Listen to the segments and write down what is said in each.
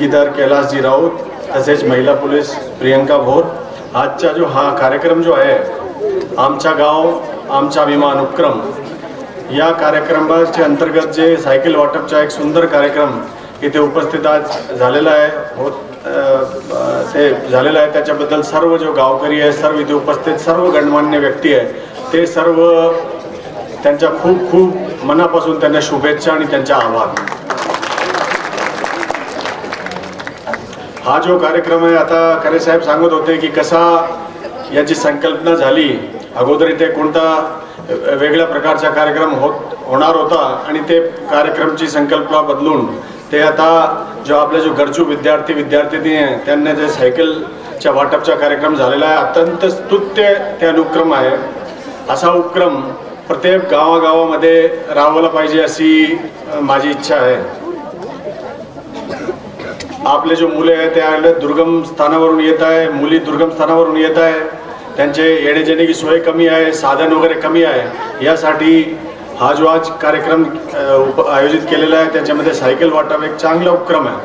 देणगीदार कैलाशजी राऊत तसेच महिला पोलीस प्रियंका भोर आजचा जो हा कार्यक्रम जो आहे आमचा गाव आमचा विमान उपक्रम या कार्यक्रमाच्या अंतर्गत जे सायकल वाटपचा एक सुंदर कार्यक्रम इथे उपस्थित आज झालेला आहे होत ते झालेलं आहे. त्याच्याबद्दल सर्व जो गावकरी आहे सर्व इथे उपस्थित सर्व गणमान्य व्यक्ती आहे ते सर्व त्यांच्या खूप खूप मनापासून त्यांना शुभेच्छा आणि त्यांचा आभार. हा जो कार्यक्रम आहे आता खरे साहेब सांगत होते की कसा याची संकल्पना झाली. अगोदर इथे कोणता वेगळ्या प्रकारचा कार्यक्रम होत होणार होता आणि ते कार्यक्रमची संकल्पना बदलून ते आता जो आपले जो गरजू विद्यार्थी विद्यार्थिनी आहे त्यांना जे सायकलच्या वाटपचा कार्यक्रम झालेला आहे अत्यंत स्तुत्य ते अनुक्रम आहे. असा उपक्रम प्रत्येक गावागावामध्ये राबवला पाहिजे अशी माझी इच्छा आहे. आपले जो मुले आहे त्या दुर्गम स्थानावरून येत आहे मुली दुर्गम स्थानावरून येत आहे. त्यांचे येण्याजेण्याची सोय कमी आहे साधन वगैरे कमी आहे. यासाठी हा जो आज कार्यक्रम उप आयोजित केलेला आहे. त्याच्यामध्ये सायकल वाटप एक चांगला उपक्रम आहे.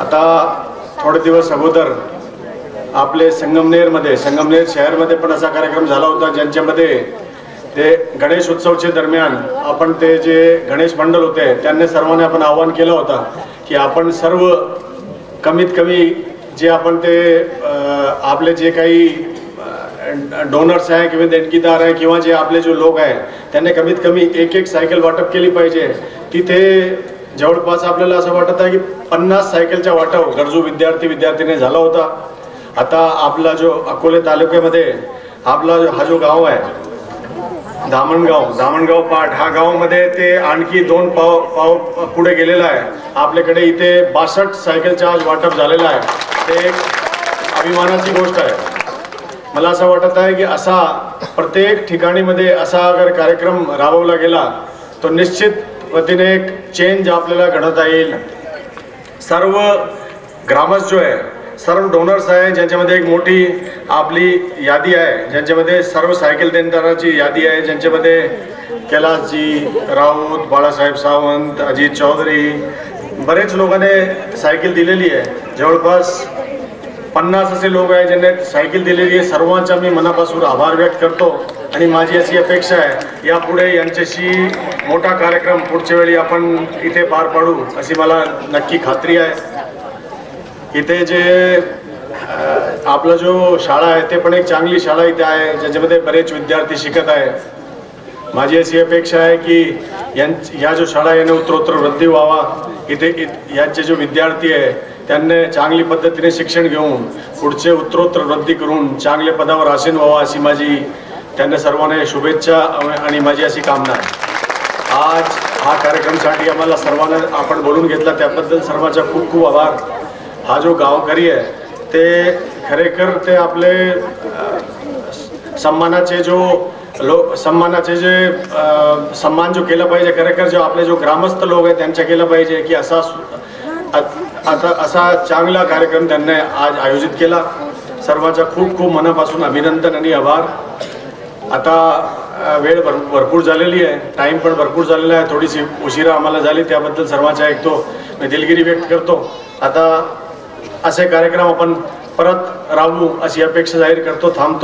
आता थोडे दिवस अगोदर आपले संगमनेरमध्ये संगमनेर शहरमध्ये पण असा कार्यक्रम झाला होता ज्यांच्यामध्ये ते गणेश उत्सवच्या दरम्यान आपण ते जे गणेश मंडळ होते त्यांनी सर्वांनी आपण आवाहन केलं होतं की आपण सर्व कमीत कमी जे आपण ते आपले जे काही डोनर्स आहे किंवा देणगीदार आहे किंवा जे आपले जो लोक आहे त्यांनी कमीत कमी एक एक सायकल वाटप केली पाहिजे. तिथे जवळपास आपल्याला असं वाटत आहे की पन्नास सायकलचा वाटप गरजू विद्यार्थी विद्यार्थीने झाला होता. आता आपला जो अकोले तालुक्यामध्ये आपला जो हा जो गाव आहे दामणगाव दामणगाव पाठ हा गावामध्ये ते आणखी दोन पाव पाव पुढे गेलेला आहे. आपल्याकडे इथे बासष्ट सायकलचा आज वाटप झालेला आहे. ते एक अभिमानाची गोष्ट आहे. मला असं वाटत आहे की असा प्रत्येक ठिकाणीमध्ये असा अगर कार्यक्रम राबवला गेला तो निश्चित वतीने एक चेंज आपल्याला घडवता येईल. सर्व ग्रामस्थ जो आहे सर्व डोनर्स आहे ज्यांच्यामध्ये एक मोठी आपली यादी आहे ज्यांच्यामध्ये सर्व सायकल देणदाराची यादी आहे ज्यांच्यामध्ये कैलासजी राऊत बाळासाहेब सावंत अजित चौधरी बरेच लोकांनी सायकल दिलेली आहे. जवळपास पन्नास असे लोक आहे ज्यांनी सायकल दिलेली आहे. सर्वांचा मी मनापासून आभार व्यक्त करतो आणि माझी अशी अपेक्षा आहे यापुढे यांच्याशी मोठा कार्यक्रम पुढच्या वेळी आपण इथे पार पाडू अशी मला नक्की खात्री आहे. इथे जे आपलं आपला जो शाळा आहे ते पण एक चांगली शाळा इथे आहे ज्याच्यामध्ये बरेच विद्यार्थी शिकत आहे. माझी अशी अपेक्षा आहे की या जो शाळा याने उत्तरोत्तर वृद्धी व्हावा. इथे यांचे जो विद्यार्थी आहे त्यांनी चांगली पद्धतीने शिक्षण घेऊन पुढचे उत्तरोत्तर वृद्धी करून चांगल्या पदावर आसीन व्हावा अशी माझी त्यांना सर्वांना शुभेच्छा आणि माझी अशी कामना आहे. आज हा कार्यक्रमसाठी आम्हाला सर्वांना आपण बोलून घेतला. त्याबद्दल सर्वांचा खूप खूप आभार. हा जो गावकरी आहे ते खरेखर ते आपले सन्मानाचे जो लो सन्मानाचे जे सन्मान जो केला पाहिजे खरेखर जो आपले जो ग्रामस्थ लोक आहेत त्यांचा केला पाहिजे की असा आता असा चांगला कार्यक्रम त्यांनी आज आयोजित केला. सर्वांचा खूप खूप मनापासून अभिनंदन आणि आभार. आता वेळ भर भरपूर झालेली आहे. टाईम पण भरपूर झालेला आहे. थोडीशी उशिरा आम्हाला झाली त्याबद्दल सर्वांचा ऐकतो मी दिलगिरी व्यक्त करतो. आता असे कार्यक्रम आपण परत राबवू अशी अपेक्षा जाहीर करतो थांबतो.